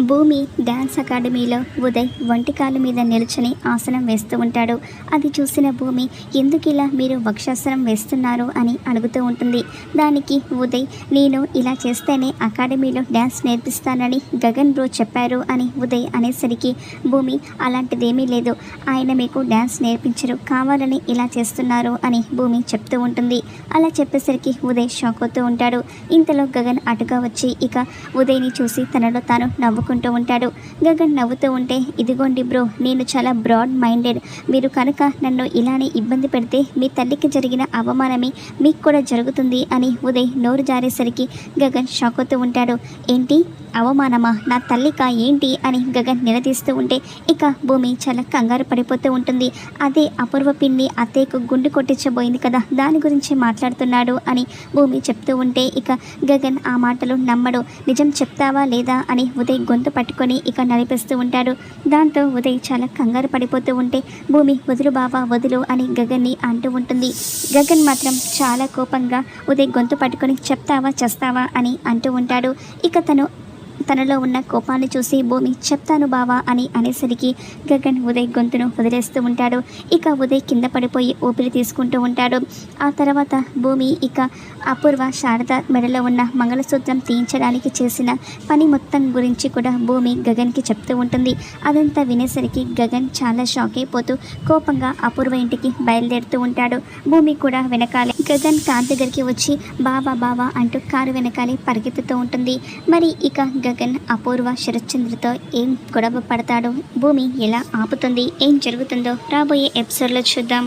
భూమి డ్యాన్స్ అకాడమీలో ఉదయ్ వంటికాల మీద నిల్చుని ఆసనం వేస్తూ ఉంటాడు. అది చూసిన భూమి ఎందుకు ఇలా మీరు వక్షాసనం వేస్తున్నారు? అని అడుగుతూ ఉంటుంది. దానికి ఉదయ్ నేను ఇలా చేస్తేనే అకాడమీలో డ్యాన్స్ నేర్పిస్తానని గగన్ బ్రో చెప్పారు అని ఉదయ్ అనేసరికి భూమి అలాంటిదేమీ లేదు. ఆయన మీకు డ్యాన్స్ నేర్పించరు. కావాలని ఇలా చేస్తున్నారు అని భూమి చెప్తూ ఉంటుంది. అలా చెప్పేసరికి ఉదయ్ షాక్ అవుతూ ఉంటాడు. ఇంతలో గగన్ అటుగా వచ్చి ఇక ఉదయ్ని చూసి తనలో తాను నవ్వు నవ్వుకుంటూ ఉంటాడు. గగన్ నవ్వుతూ ఉంటే ఇదిగోండి బ్రో నేను చాలా బ్రాడ్ మైండెడ్. మీరు కనుక నన్ను ఇలానే ఇబ్బంది పెడితే మీ తల్లికి జరిగిన అవమానమే మీకు కూడా జరుగుతుంది అని ఉదయ్ నోరు జారేసరికి గగన్ షాక్ అవుతూ ఉంటాడు. ఏంటి? అవమానమా? నా తల్లిక ఏంటి? అని గగన్ నిలదీస్తూ ఉంటే ఇక భూమి చాలా కంగారు పడిపోతూ ఉంటుంది. అదే అపూర్వ పిన్ని అత్తయ్యకు గుండు కొట్టించబోయింది కదా దాని గురించి మాట్లాడుతున్నాడు అని భూమి చెప్తూ ఉంటే ఇక గగన్ ఆ మాటలు నమ్మడు. నిజం చెప్తావా లేదా? అని ఉదయ్ గొంతు పట్టుకొని ఇక నడిపిస్తూ ఉంటాడు. దాంతో ఉదయ్ చాలా కంగారు పడిపోతూ ఉంటే భూమి వదులు బావా వదులు అని గగన్ని అంటూ ఉంటుంది. గగన్ మాత్రం చాలా కోపంగా ఉదయ్ గొంతు పట్టుకొని చెప్తావా చేస్తావా అని అంటూ ఉంటాడు. ఇక తను తనలో ఉన్న కోపాన్ని చూసి భూమి చెప్తాను బావా అని అనేసరికి గగన్ ఉదయ్ గొంతును వదిలేస్తూ ఉంటాడు. ఇక ఉదయ్ కింద పడిపోయి ఊపిరి తీసుకుంటూ ఉంటాడు. ఆ తర్వాత భూమి ఇక అపూర్వ శారద మెడలో ఉన్న మంగళసూత్రం తీయించడానికి చేసిన పని మొత్తం గురించి కూడా భూమి గగన్కి చెప్తూ ఉంటుంది. అదంతా వినేసరికి గగన్ చాలా షాక్ అయిపోతూ కోపంగా అపూర్వ ఇంటికి బయలుదేరుతూ ఉంటాడు. భూమి కూడా వెనకాలే. గగన్ కార్ దగ్గరికి వచ్చి బావా బావా అంటూ కారు వెనకాలే పరిగెత్తుతూ ఉంటుంది. మరి ఇక గగన్ అపూర్వ శరత్చంద్రతో ఏం గొడవ పడతాడు భూమి ఎలా ఆపుతుంది ఏం జరుగుతుందో రాబోయే ఎపిసోడ్లో చూద్దాం.